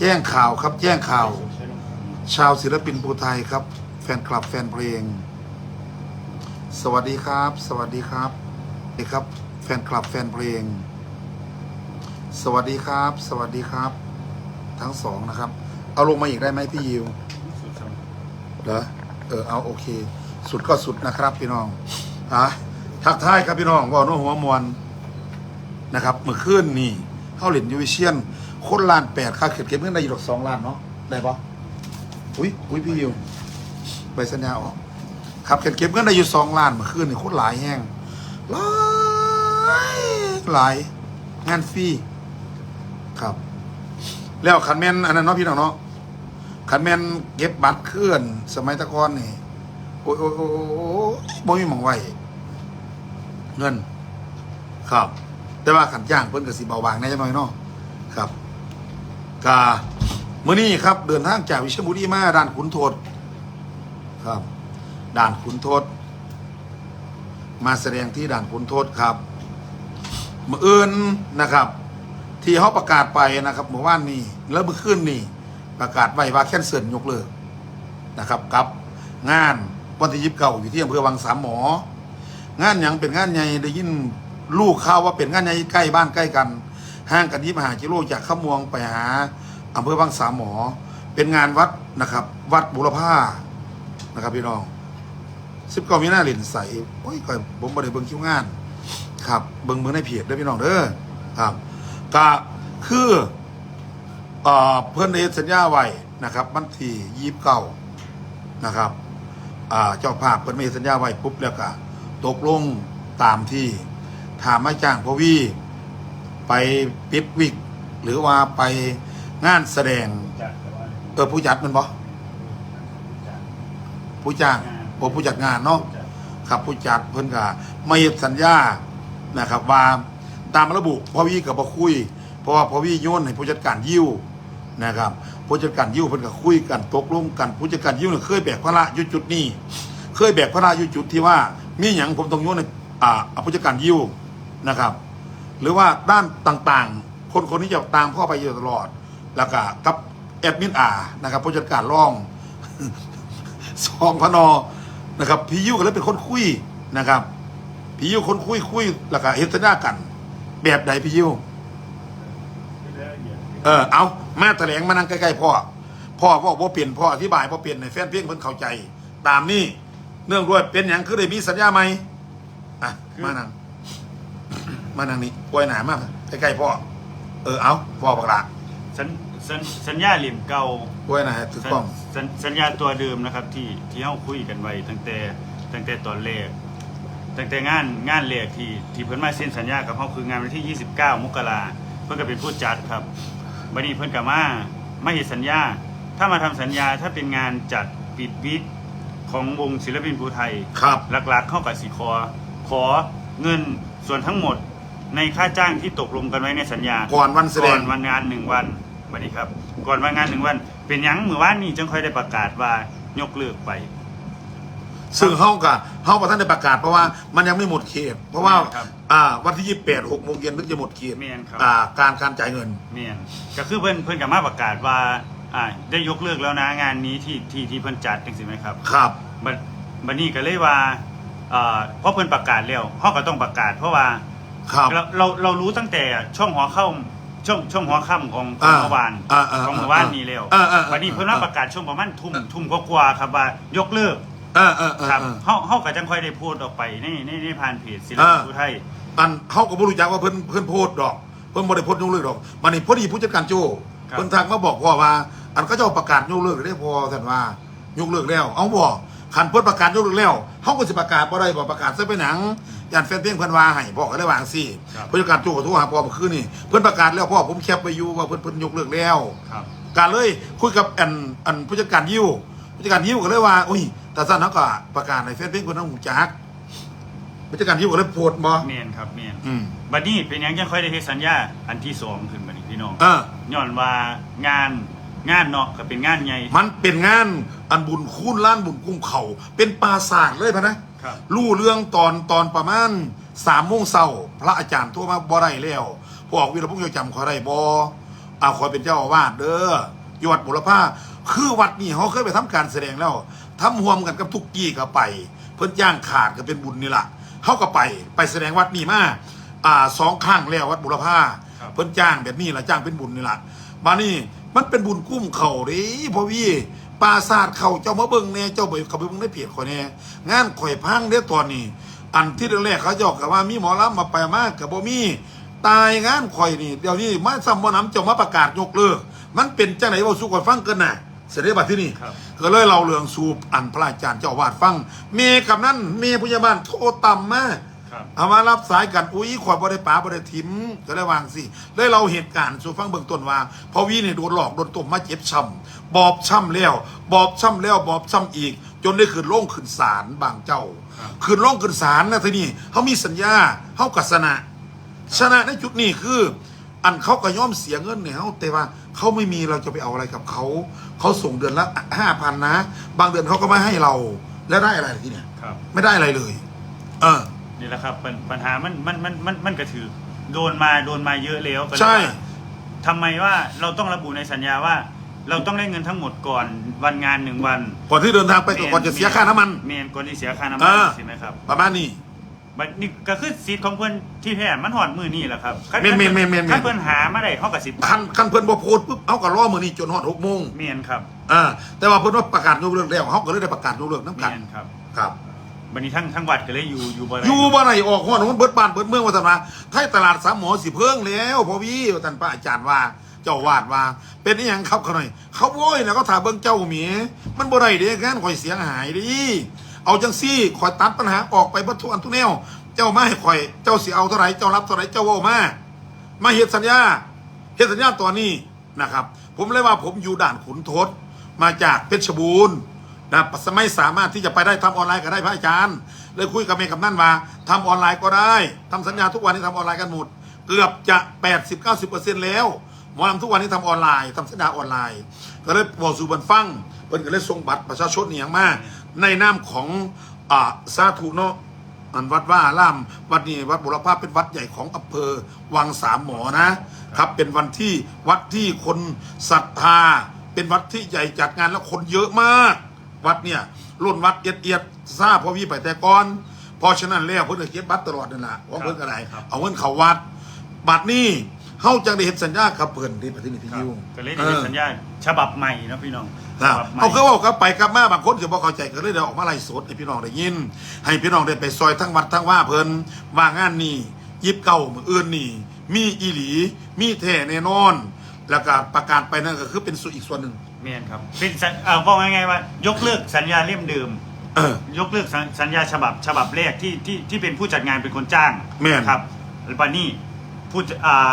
แจ้งข่าวครับ แจ้งข่าว ชาวศิลปินภูไทยครับ แฟนคลับแฟนเพลง สวัสดีครับ สวัสดีครับสวัสดีครับ แฟนคลับแฟนเพลง สวัสดีครับ สวัสดีครับ ทั้งสองนะครับ เอาลงมาอีกได้ไหมพี่ยิวเหรอเออเอาโอเค สุดก็สุดนะครับ พี่น้องอะทักทายครับพี่น้องว่าโน้หัวมวลนะครับเมื่อคืนนี่เข้าเหรียญยูวิเชียน คนล้านแปดค่าเก็บเก็บเงินได้อยู่ดอกสองล้านเนาะได้ปะอุ้ยอุ้ยพี่ยิวใบสัญญาออกครับเก็บเก็บเงินได้อยู่สองล้านเมื่อคืนนี่โคตรหลายแห้งหลายหลายงานฟรีครับ แล้วขันแมนอันนั้นเนาะพี่น้องเนาะขันแมนเก็บบัตรเคลื่อน สมัยตะกอนนี่โอ้ยโอ้ยโอ้ยโอ้ยบ่มีหมองไว้เงิน ครับ แต่ว่าขันจ้างเพิ่นก็สิเบาบางแน่จังหน่อยเนาะครับ กามื้อนี้ครับ เดินทางจากวิเชียรบุรีมาด่านขุนโทษครับ ด่านขุนโทษมาแสดงที่ด่านขุนโทษครับเมื้ออื่นนะครับ ที่เขาประกาศไปนะครับเมื่อวานนี้แล้วเมื่อคืนนี้ประกาศไว้ว่าแคนเซิลยกเลิกนะครับกับงานวันที่ยิบเก่าอยู่ที่อำเภอวังสามหมอ งานหยังเป็นงานใหญ่ได้ยินลูกข่าวว่าเป็นงานใหญ่ใกล้บ้านใกล้กัน ห่างกันยี่มหากิโลจากขมวงไปหาอำเภอวังสามหมอ เป็นงานวัดนะครับ วัดบุรพานะครับพี่น้องสิบก้ามีหน้าเหรียญใสโอ้ยก่อนผมบ่ได้เบิงคิวงาน ครับ เบิงเบิงในเพจเด้พี่น้องเด้อครับก็คือเอ่อเพื่อนได้สัญญาไว้นะครับวันที่ยีบเก้านะครับอ่าเจ้าภาพเพิ่อนไม่สัญญาไว้ปุ๊บแล้วก็ตกลงตามที่ถามมาจ้างพอวี ไปปิดวิก หรือว่าไปงานแสดงจัดแต่ว่าเออผู้จัดแมันบ่จัดผู้จ้างโอผู้จัดงานเนาะจัดครับผู้จัดเพิ่นก็ไม่เฮ็ดสัญญานะครับว่าตามระบุพ่อวี่กับบ่คุย เพราะว่าพ่อวี่โยนให้ผู้จัดการยิ้วนะครับผู้จัดการยิ้วเพิ่นก็คุยกันตกลงกันผู้จัดการยิ้วเนี่ยเคยแบกภาระอยู่จุดนี้ เคยแบกภาระอยู่จุดที่ว่ามีหยังผมต้องโยนให้อ่าผู้จัดการยิ้วนะครับ หรือว่าด้านต่างๆ คนคนนี้จะตามเข้าไปอยู่ตลอด แล้วก็กับแอดมินอานะครับผู้จัดการร่องสองพนอนะครับพี่ยิ้วก็เลยเป็นคนคุยนะครับพี่ยิ้วคนคุยคุยแล้วก็เฮ็ดสัญญากัน แบบใดพี่ยิ้วเออเอามาแถลงมานั่งใกล้ๆพ่อพ่อบอกว่าเปลี่ยนพ่ออธิบายพ่อเปลี่ยนในแฟนเพลงเพิ่นเข้าใจ ตามนี้เนื่องด้วยเป็นอย่างคือได้มีสัญญาไหมอะมานั่ง มานั่งนี่ป่วยหนามากใกล้ๆพ่อ เออเอาพ่อบักละสัญสัญสัญญาเหลี่ยมเก่าป่วยหนาถูกต้อง สัญสัญญาตัวเดิมนะครับ ที่ที่เฮาคุยกันไว้ตั้งแต่ตั้งแต่ตอนแรกตั้งแต่งานงานแรกที่ที่เพิ่นมาเซ็นสัญญากับเฮาคืองานวันที่ 29 มกราเพิ่นก็เป็นผู้จัดครับบัดนี้เพิ่นก็มามาเฮ็ดสัญญา ถ้ามาทำสัญญาถ้าเป็นงานจัดปิดวิกของวงศิลปินภูไทยครับหลักๆเข้ากับสีคอ ขอเงินส่วนทั้งหมด ในค่าจ้างที่ตกลงกันไว้ในสัญญาก่อนวันแสดก่องนวันงานหนึ่งวันสวัสดีครับ ก่อนวันงานหนึ่งวัน เป็นหยังเมื่อวานนี้จึงค่อยได้ประกาศว่ายกเลิกไป ซึ่งเฮากับเฮาประท่านได้ประกาศเพราะว่ามันยังไม่หมดเขต เพราะว่าครับอ่าวันที่ยี่สิบแปดหกโมงเย็นถึงจะหมดเขตแม่นครับ อ่าการการจ่ายเงิน เมียนก็คือเพื่อนเพื่อนกับมาประกาศว่าอ่าได้ยกเลิกแล้วนะงานนี้ที่ที่ที่เพื่อนจัดจริงๆไหมครับ ครับ บัดบัดนี้ก็เลยว่าอ่าเพราะเพื่อนประกาศแล้วเขาก็ต้องประกาศ เพราะว่า ครับเราเราเรารู้ตั้งแต่ช่วงหัวเข้าช่วงช่วงหัวค่ำของของอ่าเมื่อวานอ่าอ่าของเมื่อวานนี้แล้วอ่าอ่าวันนี้เพิ่นมาประกาศช่วงประมาณทุ่มทุ่มกว่าๆครับว่ายกเลิกเออเออเออครับเออ เฮาเฮาก็จังค่อยได้พูดออกไปในในในผ่านเพจศิลอ่าปินผู้ไทย อันเฮาก็บ่รู้จักว่าเพิ่นเพิ่นโพสต์ดอก เพิ่นบ่ได้โพสต์ยกเลิกดอกมันนี่พอดีผู้จัดการโจเพิ่นทักมาบอกพ่อว่า อันก็เจ้าประกาศยกเลิกได้พอท่านว่ายกเลิกแล้ว เอาบ่ คันเพิ่นประกาศยกเลิกแล้วเฮาก็สิประกาศบ่ได้บ่ประกาศซะไปหนังย่านแฟนเพลงเพิ่นว่าให้พ่อก็เลยว่าจังซี่ครับผู้จัดการโจก็โทรหาพ่อเมื่อคืนนี่เพิ่นประกาศแล้วพ่อผมแคปไว้อยู่ว่าเพิ่นเพิ่นยกเลิกแล้วครับการเลยคุยกับอันอันผู้จัดการยิวผู้จัดการยิวก็เลยว่าอุ้ยแต่สั้นเขาก็ประกาศในเฟซบุ๊กคนต้องหูจักผู้จัดการยิวก็เลยโพสต์บ่เมียนครับเมียนอืมบัดนี้เป็นหยังจังค่อยได้เฮ็ดสัญญาอันที่สองขึ้นบัดนี้พี่น้องเออย้อนว่างาน งานเนาะก็เป็นงานใหญ่ มันเป็นงานอันบุญคูนล้านบุญกุ้งเขาเป็นปราสาทเลยพะนะครับ รู้เรื่องตอนตอนประมาณสามโมงเช้าพระอาจารย์โทรมาบ่ได้แล้วพวกวิรพงษ์จำเขาได้บ่อาคอยเป็นเจ้าอาวาสเด้ออยู่วัดบุรพาคือวัดนี่เขาเคยไปทำการแสดงแล้วทำห่วมกันกับทุกกี้ก็ไป เพิ่นย่างขาดก็เป็นบุญนี่ล่ะเขาก็ไปไปแสดงวัดนี่มาอ่าสองข้างแล้ววัดบุรพาครับ เพิ่นจ้างแบบนี้ล่ะจ้างเป็นบุญนี่ล่ะมานี่ มันเป็นบุญกุ้มเข่าเดิพ่อวี่ปราสาทเข่าเจ้ามาเบิ่งแน่เจ้าไปเขาไปเบิ่งในเพจข่อยแน่งานข่อยพังเด้อตอนนี้ อันที่แรกๆเขาเจอกกับว่ามีหมอลำมาไปมากกับบ่มีตายงานข่อยนี่เดี๋ยวนี้มาซ้ำบ่น้ำเจ้ามาประกาศยกเลิกมันเป็นจังไหนบ่สู้ก่อนฟังเกินน่ะเสด็จบัดที่นี่ครับก็เลยเราเรื่องสูบอันพระอาจารย์เจ้าอาวาดฟัง เมกับนั้นเมพยาบาลโทรต่ำมาครับ เอามารับสายกันอุ้ยขวดบริป๋าบริทิมก็เลยวางสิเลยเราเหตุการณ์สู่ฟังเบื้องต้นว่าพอวีเนี่ยโดนหลอกโดนต้มมาเจ็บช้ำบอบช้ำแล้ว บอบช้ำแล้วบอบช้ำอีก จนได้ขึ้นโล่งขึ้นศาลบางเจ้าครับขึ้นโล่งขึ้นศาลนะทีนี่เขามีสัญญาเขากัสนะชนะในจุดนี้คือ อันเขาก็ย่อมเสียเงินเนี่ยเขาแต่ว่าเขาไม่มีเราจะไปเอาอะไรกับเขาเขาส่งเดือนละห้าพันนะ บางเดือนเขาก็ไม่ให้เราแล้วได้อะไรทีเนี่ยครับไม่ได้อะไรเลย เออ นี่แหละครับปัญปัญหามันมันมันมันมันกระถือโดนมาโดนมาเยอะแล้วก็เลยใช่ ว่าทำไมว่าเราต้องระบุในสัญญาว่า เราต้องได้เงินทั้งหมดก่อนวันงานหนึ่งวันก่อนที่เดินทางไปก่อนจะเสียค่าน้ำมัน เมนก่อนที่เสียค่าน้ำมัอ่า ใช่ไหมครับประมาณนี้ บัดนี่ก็คือสิทธิ์ของเพื่อนที่แท้มันหอดมือนี่แหละครับเมนเมนเมนเมนเมนถ้าเพื่อนหามาได้เขากับสิทธิ์คันคันเพิ่นบ่โพสต์ปุ๊บเอาก็รอมือนี้จนฮอดหกโมงเมนครับอ่าแต่ว่าเพิ่นว่าประกาศยกเลิกแล้วเขาก็เลยได้ประกาศยกเลิกน้ำเมกันนครับ ครับ บันนี้ทั้งทั้งวัดก็เลยอยู่อยู่บ่ได้อยู่บ่ไหนออกห้องมันเบิดบ้านเบิดเมืองว่าซั่นว่าไทยตลาดสามหมอสิเพิ่งแล้วพอพี่ท่านพระอาจารย์ว่าเจ้าวาดว่า เป็นอีหยังครับเขาหน่อย เขาโวยแล้วก็ถามเบิ่งเจ้าหมีมันบ่ได้เด้งานข่อยเสียหายดิเอาจังซี่ข่อยตัดปัญหาออกไปเบ่ทุกอันทุกแนว เจ้ามาให้ข่อยเจ้าสิเอาเท่าไหร่เจ้ารับเท่าไหร่เจ้าเว้ามามาเฮ็ดสัญญาเฮ็ดสัญญาตัวนี้นะครับ ผมเลยว่าผมอยู่ด่านขุนทศมาจากเพชรบูรณ์ นะไม่สามารถที่จะไปได้ทำออนไลน์ก็ได้พระอาจารย์เลยคุยกับเมย์กับนั่นว่าทำออนไลน์ก็ได้ทำสัญญาทุกวันนี้ทำออนไลน์กันหมดเกือบจะ80-90%แล้วหมอลำทุกวันนี้ทำออนไลน์ทำสัญญาออนไลน์ก็เลยบอกสู่บันฟังเพิ่นก็เลยส่งบัตรประชาชนเนี่ยงมากในนามของอ่าสาธุเนาะอันวัดว่าอารามวัดนี้วัดบุรพาเป็นวัดใหญ่ของอำเภอวังสามหมอนะครับ เป็นวันที่วัดที่คนศรัทธา เป็นวัดที่ใหญ่จัดงานแล้วคนเยอะมาก วัดเนี่ยรุ่นวัดเอียดเอียดทราบพอพี่ไปแต่ก่อนเพราะฉะนั้นแล้วเพิ่นก็เก็บบัตรตลอดนั่นแหละว่าเพิ่นก็ได้ครับ เอาเงินเขาวัดบัตรนี้เฮาจังได้เห็นสัญญากับเพิ่นที่ประเทศนี้พี่ครับยูก็เลยได้เป็นสัญญาฉบับใหม่นะพี่น้องนะฉบับใหม่เขาก็บอกกลับไปกลับมาบางคนจะบอกเข้าใจก็เลยเดี๋ยวออกมาไล่สดให้พี่น้องได้ยิน ให้พี่น้องได้ไปซอยทั้งวัดทั้งว่าเพิ่นว่างานนี้ยิบเก่ามืออื่นนี่มีอีหลีมีแท้แน่นอน แล้วก็ประกาศไปนั่นก็คือเป็นส่วนอีกส่วนหนึ่ง เมนครับเป็นสัญเอ่อบอกง่ายๆว่า ยกเลิกสัญญาเล่มเดิม เออ ยกเลิกสัญสัญญาฉบับฉบับแรกที่ที่ที่เป็นผู้จัดงานเป็นคนจ้างแม่น ครับแล้วปันนี้ผู้จะอ่า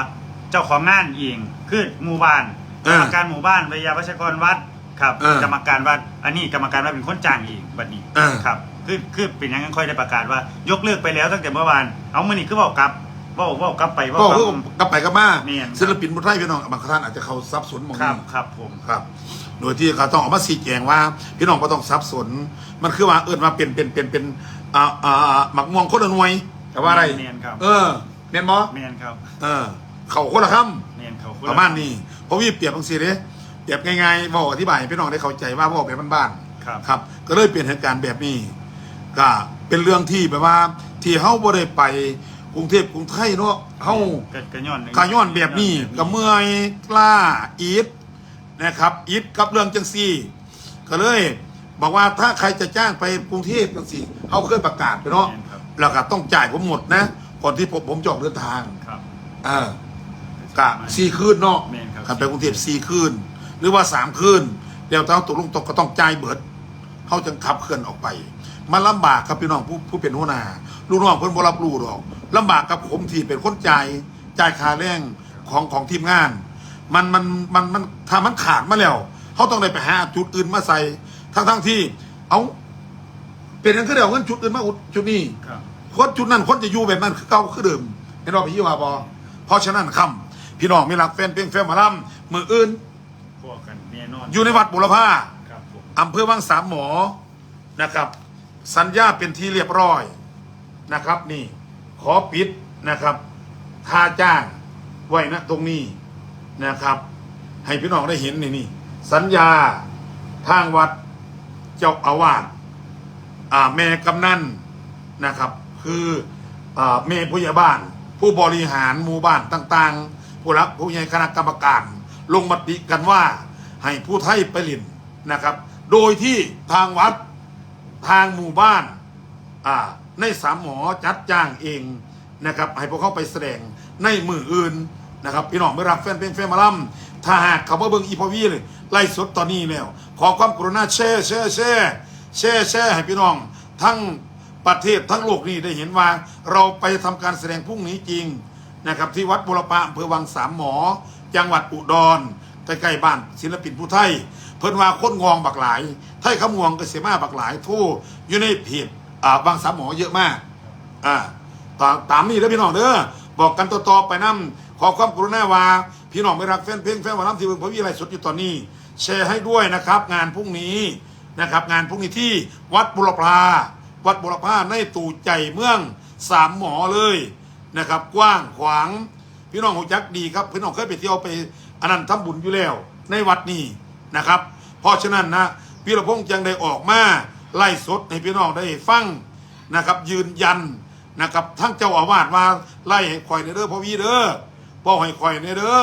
เจ้าของงานเองคือหมู่บ้านเอกอรรมการหมู่บ้านวิทยาวัชกรวัดครับเออกรรมการวัดอันนี้กรรมการวัดเป็นคนจ้างเองบัดนี้เออ ครับคือคือเป็นอยังนั้นค่อยได้ประกาศว่า ยกเลิกไปแล้วตั้งแต่เมื่อวานเอามื่อนี้คือบอกกลับ บอกบอกกลับไปว่าก็กลับคือกลับไปกลับมาแม่น ศิลปินบุตรไทยพี่น้องบางท่านอาจจะเขาซับสนหมองครับนี้ครับผมครับ โดยที่เขาต้องออกมาสีแจงว่า พี่น้องก็ต้องซับสน มันคือว่าเอิ้นมาเป็นเป็นเป็นเป็นอ่าอ่าหมักม่วงคนละหน่วย แต่ว่าอะไรเมนครับเออเมียนบอเมนครับเออ เขาคนละคเมนเขาำประมาณนี้เพราะวิเปรียบบางสีเลยเปรียบง่ายๆบอกอธิบายให้พี่น้องได้เข้าใจว่าบอกแบบบ้านครับ ๆครับ ก็เลยเปลี่ยนเหตุการณ์แบบนี้ ก็เป็นเรื่องที่แบบว่าที่เฮาบ่ได้ไป กรุงเทพกรุงไทยเนาะเฮากกระย้อนกาย้อนแบบนี้ก็เมื่อยกล้าอีทนะครับอีทกับเรื่องจังซี่ ก็เลย บอกว่าถ้าใครจะจ้างไปกรุงเทพจังซี่เขาเคยประกาศไปเนาะแม่นครับแล้วก็ต้องจ่ายผมหมดนะก่อนที่ผมผมจะออกเดินทางครับอ่ากะสี่คืนเนาะแม่นครับขับไปกรุงเทพสี่คืน หรือว่าสามคืนเดี๋ยวเท้าตกลงตกก็ต้องจ่ายเบิดเขาจึงขับเคลื่อนออกไป มันลำบากครับพี่น้องผู้ผู้เป็นหัวหน้าลูกน้องเพิ่นบ่รับรู้หรอกลำบากกับผมที่เป็นคนจ่ายจ่ายค่าแรงของของทีมงาน มันมันมันมันถ้ามันขาดมาแล้วเขาต้องได้ไปหาจุดอื่นมาใส่ทั้งทั้งที่ เอาเป็นยังคือเดี๋ยวเงินจุดอื่นมาอุดจุดนี้ครับคนจุดนั้นคนจะอยู่แบบนั้นคือเก่าคือเดิมเห็นว่าพี่ว่าบอเพราะฉะนั้นคำพี่น้องมีหลักแฟนเพลงแฟนหมาล่ำมืออื่นพวกกันแน่นอนอยู่ในวัดบุรพาครับผมอำเภอวังสามหมอนะครับ สัญญาเป็นที่เรียบร้อยนะครับนี่ขอปิดนะครับค่าจ้างไว้นะตรงนี้นะครับ ให้พี่น้องได้เห็นนี่นี่สัญญาทางวัดเจ้าอาวาสแม่กำนันนะครับ คืออแม่ผู้ใหญ่บ้าน ผู้บริหารหมู่บ้านต่างๆ ผู้รักผู้ใหญ่คณะกรรมการ ลงมติกันว่าให้ผู้ไทยไปลินนะครับ โดยที่ทางวัด ทางหมู่บ้านอ่าในสามหมอจัดจ้างเองนะครับให้พวกเขาไปแสดงในมืออื่นนะครับพี่น้องไม่รักแฟนเพลงแฟนมาลัมถ้าหากเขาว่าเบิ่งอีพอวีเลยไล่สดตอนนี้แล้วขอความกรุณาแชร์แชร์แชร์แชร์แชร์ให้พี่น้องทั้งประเทศทั้งโลกนี้ได้เห็นว่า เราไปทำการแสดงพรุ่งนี้จริงนะครับที่วัดบุรพะอำเภอวังสามหมอ จังหวัดอุดรใกล้ๆบ้านศิลปินผู้ไทย พิ่นว่าคนงองบักหลายไทยขมวงก็เสียมาบักหลายทู่อยู่ในเพจอ่าบางสามหมอเยอะมากอ่าตามตามนี้แล้วพี่น้องเด้อบอกกันต่อๆไปนํขอความกรุณาว่าพี่น้องไม่รักแฟนเพลงแฟนวันน้ำที่เบิ่งพระวิไลสดอยู่ตอนนี้ แชร์ให้ด้วยนะครับ งานพรุ่งนี้นะครับ งานพรุ่งนี้ที่วัดบุรพาวัดบุรพาในตู่ใจเมืองสามหมอเลยนะครับ กว้างขวางพี่น้องหูจักดีครับพี่น้องเคยไปเที่ยวไปอันนั้นทำบุญอยู่แล้ว ในวัดนี้นะครับ เพราะฉะนั้นนะพี่ระพงษ์จังได้ออกมาไล่สดให้พี่น้องได้ฟังนะครับ ยืนยันนะครับทั้งเจ้าอาวาสว่าไล่ให้คอยในเด้อพ่อวีเด้อพ่อให้คอยในเด้อ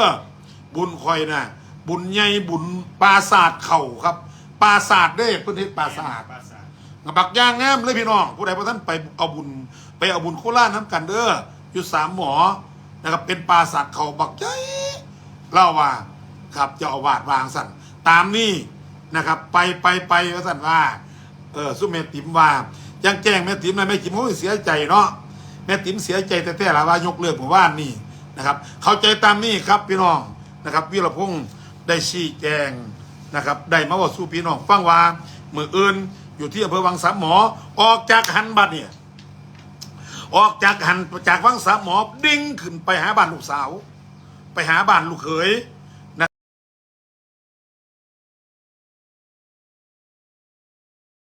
บุญคอยนะบุญใหญ่บุญปราศาสตร์เข่าครับปราศาสตร์เด้พื้นที่ปราศาสตร์ภาษาบักย่างงามเลยพี่น้องผู้ใดพระท่านไปเอาบุญไปเอาบุญโคราชน้ำกันเด้ออยู่สามหมอนะครับเป็นปราศาสตว์เข่าบักใหญ่เล่าว่าครับเจ้าอาวาสวางสั่นตามนี่ นะครับ ไปไปไปว่าสั่นว่าเออสุเมติมว่ายังแจ้งแม่ติ๋มนะแม่ติ๋มเขาเสียใจเนาะแม่ติ๋มเสียใจแต่แต่ละว่ายกเลิกหมู่บ้านนี่นะครับ เข้าใจตามนี่ครับพี่น้องนะครับวิรพงษ์ได้ชี้แจงนะครับได้มาว่าสู้พี่น้องฟังว่ามืออื่นอยู่ที่อำเภอวังสามหมอ ออกจากหันบัดเนี่ยออกจากหันจากวังสามหมอดิ้งขึ้นไปหาบ้านลูกสาว ไปหาบ้านลูกเขย